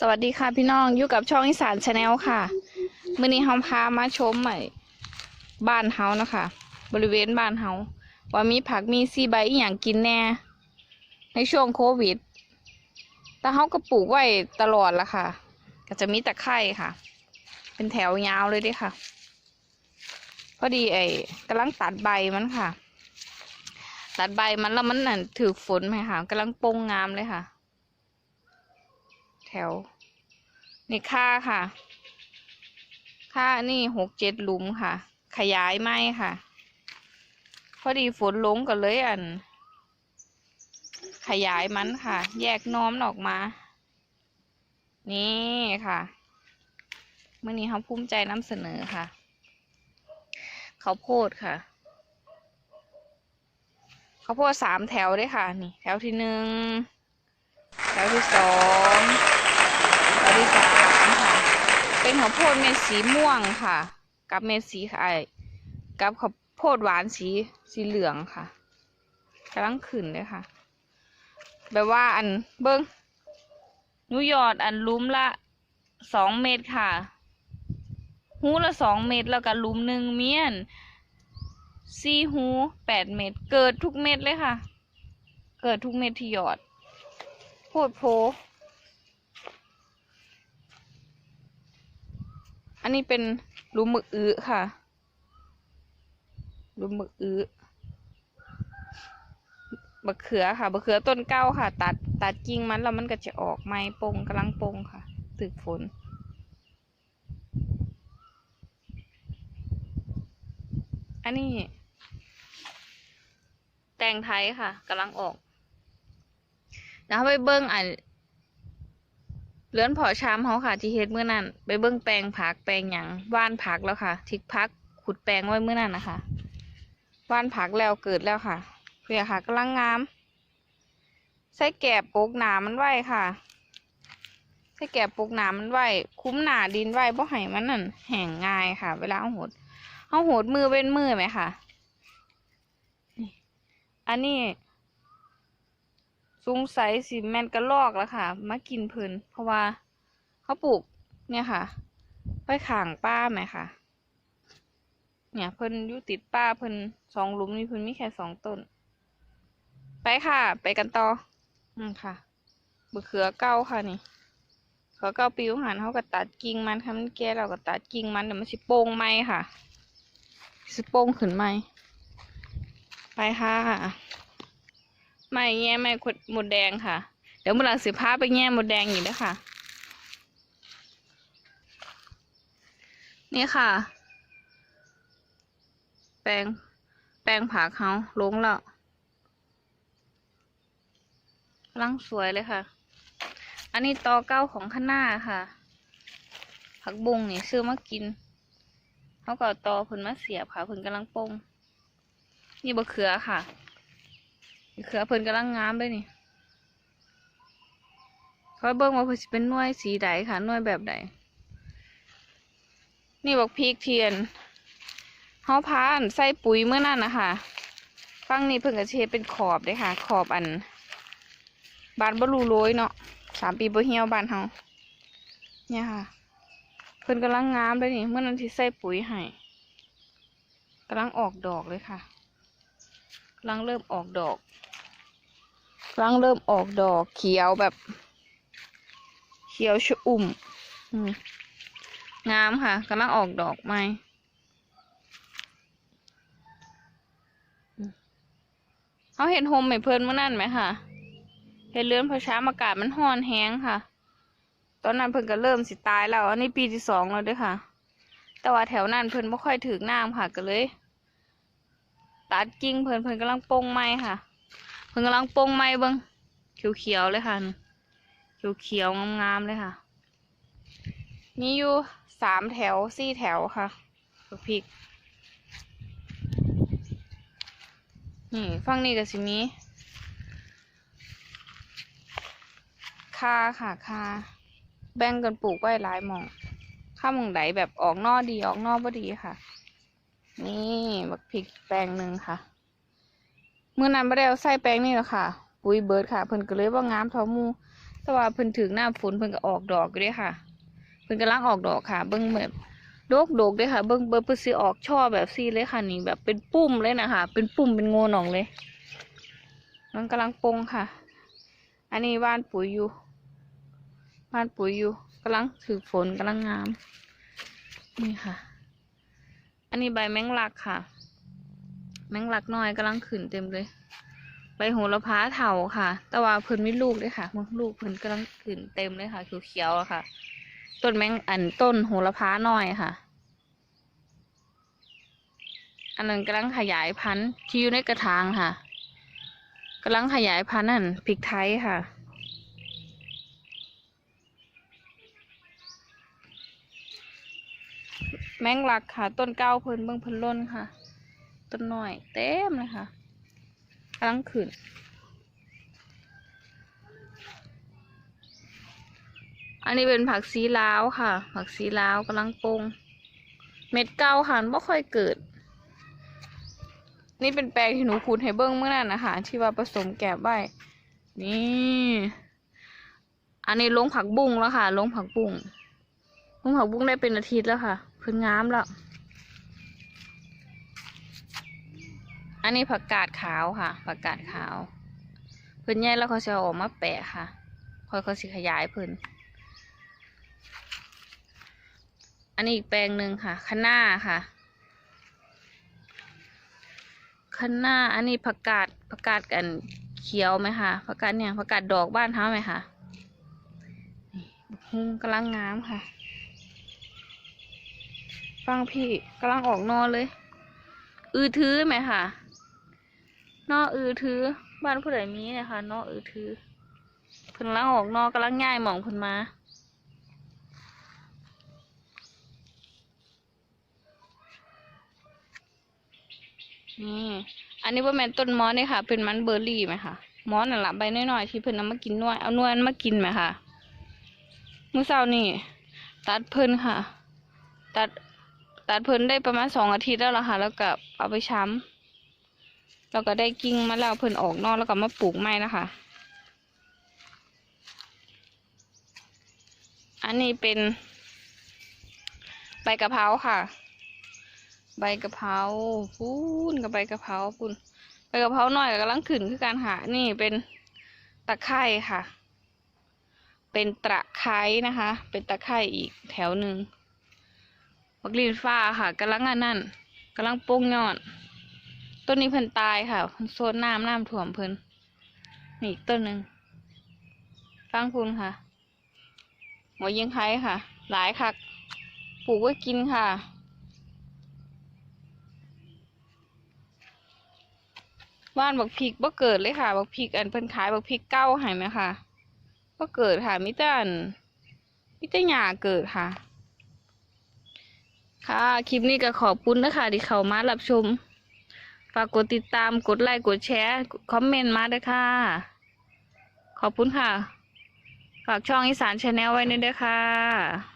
สวัสดีค่ะพี่น้องอยู่กับช่องอีสานชาแนลค่ะมื่อนี้เฮาพามาชมใหม่บ้านเฮานะคะ บริเวณบ้านเฮาว่ามีผักมีซีใบอหย่างกินแน่ ในช่วงโควิด แต่เฮาก็ปลูกไว้ตลอดละค่ะ ก็จะมีตะไคร่ค่ะ เป็นแถวยาวเลยด้วยค่ะ พอดีไอ้กำลังตัดใบมันค่ะ ตัดใบมันแล้วมันนั่นถือฝนไหมค่ะกำลังโปงงามเลยค่ะ ถว นี่ค่าค่ะ ค่านี่หกเจ็ดหลุมค่ะ ขยายไม้ค่ะ พอดีฝนลงก็เลยอัน ขยายมันค่ะ แยกน้อมออกมา นี่ค่ะเมื่อนี้เขาภูมิใจนำเสนอค่ะข้าวโพดค่ะข้าวโพดสามแถวด้วยค่ะ นี่ แถวที่หนึ่ง แถวที่สอง ที่สามค่ะ เป็นข้าวโพดเม็ดสีม่วงค่ะ กับเม็ดสีไข่กับข้าวโพดหวานสีสีเหลืองค่ะกำลังขึ้นเลยค่ะ แบบว่าอันเบิ้งนูหยอดอันลุมละสองเม็ดค่ะ หูละสองเม็ดแล้วก็ลุมหนึ่งเมียนสี่หูแปดเม็ดเกิดทุกเม็ดเลยค่ะ เกิดทุกเม็ดที่หยอดโพดโพ อันนี้เป็นหลุมหมึกอื้อค่ะหลุมหมึกอื้อมะเขือค่ะมะเขือต้นเก้าค่ะ ตัดตัดกิ่งมันแล้วมันก็จะออกไม้ปงกำลังปงค่ะ ตึกฝน อันนี้ แตงไทยค่ะกำลังออกแล้วไปเบิ้งอัน เลือนเพอชามเขาค่ะ ที่เฮ็ดเมื่อนั้นไปเบิ้งแปลงผักแปลงหยังว่านผักแล้วค่ะ ทิกพักขุดแปลงไว้เมื่อนั้นนะคะว่านผักแล้วเกิดแล้วค่ะเพื่อค่ะกำลังงาม ใส่แกบปลูกหนามันไว้ค่ะ ใส่แกบปลูกหนามันไว้ คุ้มหนาดินไว้เพราะให้มันนั่นแห้งง่ายค่ะ เวลาเอาหดเอาหดมือเป็นมือไหมค่ะอันนี้ สงสัยสิแมนกระลอกแล้วค่ะ มากินเพิ่นเพราะว่าเขาปลูกเนี่ยค่ะไปข่างป้าไหมค่ะ เนี่ยเพิ่นยู่ติดป้าเพิ่นสองหลุมนี่เพิ่นมีแค่สองต้น ไปค่ะ ไปกันต่อ อืมค่ะบะเขือเก้าค่ะนี่เขือเก้าปีวหันเขาก็ตัดกิ่งมันค่ะมันแก่เราก็ตัดกิ่งมันเดี๋ยวมันสิโป่งไหมค่ะ สิโป่งขึ้นไหมไปค่ะ ไม่แง่ไม่ขดหมดแดงค่ะ เดี๋ยวเมื่อหลังสิพาไปแง่หมดแดงอีกนะคะนี่ค่ะ แปลงแปลงผักเขาลงแล้วกำลังสวยเลยค่ะ อันนี้ตอเก้าของข้างหน้าค่ะ ผักบุ้งนี่ซื้อมากินเขาก็ตอเพิ่นมาเสียบค่ะเพิ่นกำลังปงนี่บะเขือค่ะ เขือเพิ่นกำลังงามเลยนี่คอยเบิ่งว่าเพิ่นสิเป็นหน่วยสีใดค่ะหน่วยแบบใด นี่บอกพริกเทียนเฮาพาอันใส่ปุ๋ยเมื่อนั้นนะคะฟังนี่เพิ่นก็สิเฮ็ดเป็นขอบเด้ค่ะ ขอบอัน บานบรูโรยเนาะสามปีบ่เหี่ยวบานเฮาเนี่ยค่ะ เพิ่นกำลังงามเลยนี่เมื่อนั้นที่ใส่ปุ๋ยให้กำลังออกดอกเลยค่ะ กำลังเริ่มออกดอกกำลังเริ่มออกดอกเขียวแบบ เขียวชอุ่มอืมงามค่ะกำลังออกดอกใหม่อืมเขาเห็นโฮมไม่เพิ่นเมื่อนั่นไหมค่ะ เห็นเลื่อนพอช้าอากาศมันห้อนแห้งค่ะ ตอนนั้นเพิ่นก็เริ่มสิตายแล้ว อันนี้ปีที่สองแล้วเด้วยค่ะ แต่ว่าแถวนั้นเพิ่นไม่ค่อยถึงน้ำค่ะก็เลย ตัดกิ่งเพิ่นเพิ่นกำลังโป่งไม้ค่ะ เพิ่นกำลังโป่งไม้เบิ่งเขียวๆเลยค่ะ เขียวๆงามๆเลยค่ะ มีอยู่สามแถวสี่แถวค่ะบักพริก นี่ฝั่งนี้ก็สิมีคาค่ะคาแบ่งกันปลูกไว้หลายหมองข้าหมองไหนแบบออกนอกดีออกนอกบ่ดีค่ะ นี่บักพริกแปลงหนึ่งค่ะเมื่อนั้นไม่ได้เอาใส่แปลงนี่หรอกค่ะ ปุ๋ยเบิร์ดค่ะเพิ่นก็เลยว่างามเทอมูแต่ว่าเพิ่นถึงหน้าฝนเพิ่นก็ออกดอกอยู่เด้ค่ะ เพิ่นกำลังออกดอกค่ะ เบิ่งแบบโดกโดกเด้ค่ะ เบิ่งเบิ่งเพิ่นสิออกช่อแบบซี่เลยค่ะนี่แบบเป็นปุ่มเลยนะคะเป็นปุ่มเป็นโงนออกเลย มันกำลังปงค่ะ อันนี้ว่านปุ๋ยอยู่ว่านปุ๋ยอยู่กำลังถือฝนกำลังงาม นี่ค่ะ อันนี้ใบแมงลักค่ะ แมงลักน้อยกำลังขึ้นเต็มเลย ใบโหระพาเถาค่ะ แต่ว่าเพิ่นไม่ลูกด้วยค่ะมันลูกเพิ่นกำลังขึ้นเต็มเลยค่ะเขียวๆอะค่ะ ต้นแมงอันต้นโหระพาน้อยค่ะ อันนั้นกำลังขยายพันธุ์ที่อยู่ในกระถางค่ะกำลังขยายพันธุ์นั่นพริกไทยค่ะ แมงลักค่ะ ต้นเก้าเพิ่นเบิ่งเพิ่นล้นค่ะ ต้นหน้อย เต็มเลยค่ะกำลังขึ้นอันนี้เป็นผักสีลาวค่ะ ผักสีลาวกำลังปงเม็ดเก้าค่ะไม่ค่อยเกิด นี่เป็นแปลงที่หนูขุดให้เบิ้งเมื่อนั้นนะคะที่ว่าผสมแกบไว้นี่ อันนี้ลงผักบุ้งแล้วค่ะลงผักบุ้งลงผักบุ้งได้เป็นอาทิตย์แล้วค่ะ พิ่งงามแล้ว อันนี้ผักกาดขาวค่ะ ผักกาดขาวพิ่นใหญ่แล้วเขาจะอออกมาแปะค่ะค่อยเขาสิขยายพิ่นอันนี้อีกแปลงหนึ่งค่ะคะน้าค่ะคะน้า อันนี้ผักกาดผักกาดกันเขียวไหมคะผักกาดเนี่ยผักกาดดอกบ้านเท้าไหมคะนี่หุงกำลังงามค่ะ ฟังพี่กำลังออกนอเลย อือถือไหมค่ะ นออือถือ บ้านผู้ใดมีนะคะนออือถือเพิ่นกำลังออกนอกำลังง่ายหมองเพิ่นมานี่อันนี้ว่าแมนต้นมอสเนี่ยค่ะ เป็นมันเบอร์รี่ไหมคะมอสน่ะละใบน้อยๆที่เพิ่นเอามากินนวดเอานวดมากินไหมคะมื้อเช้านี่ ตัดเพิ่นค่ะ ตัด ตัดเพิ่นได้ประมาณสองอาทิตย์แล้วล่ะค่ะ แล้วก็เอาไปช้ำแล้วก็ได้กิ่งมาแล้วเพิ่นออกนอกแล้วก็มาปลูกใหม่นะคะ อันนี้เป็นใบกะเพราค่ะ ใบกะเพราพูนกับใบกะเพราพูนใบกะเพราหน่อยก็กำลังขึ้นคือการหา นี่เป็นตะไคร่ค่ะ เป็นตะไคร้นะคะ เป็นตะไคร่อีกแถวหนึ่ง บักลีนฟ้าค่ะกำลังอันนั่นกำลังโป้งยอด ต้นนี้เพิ่นตายค่ะโซนน้ำน้ำถ่วมเพิ่นนี่ต้นหนึ่งฟังพูนค่ะหัวยยิงไคร้ค่ะ หลายคักปลูกไว้กินค่ะ บ้านบักพริกบ่เกิดเลยค่ะ บักพริกอันเพิ่นขายบักพริกเก้าหายไหมค่ะบ่เกิดค่ะมิต่อันมิต่หญ้าเกิดค่ะ ค่ะ คลิปนี้ก็ขอบคุณนะคะที่เข้ามารับชม ฝากกดติดตาม กดไลค์ กดแชร์ คอมเมนต์มาด้วยค่ะ ขอบคุณค่ะ ฝากช่องอีสานชาแนลไว้ด้วยเด้วยค่ะ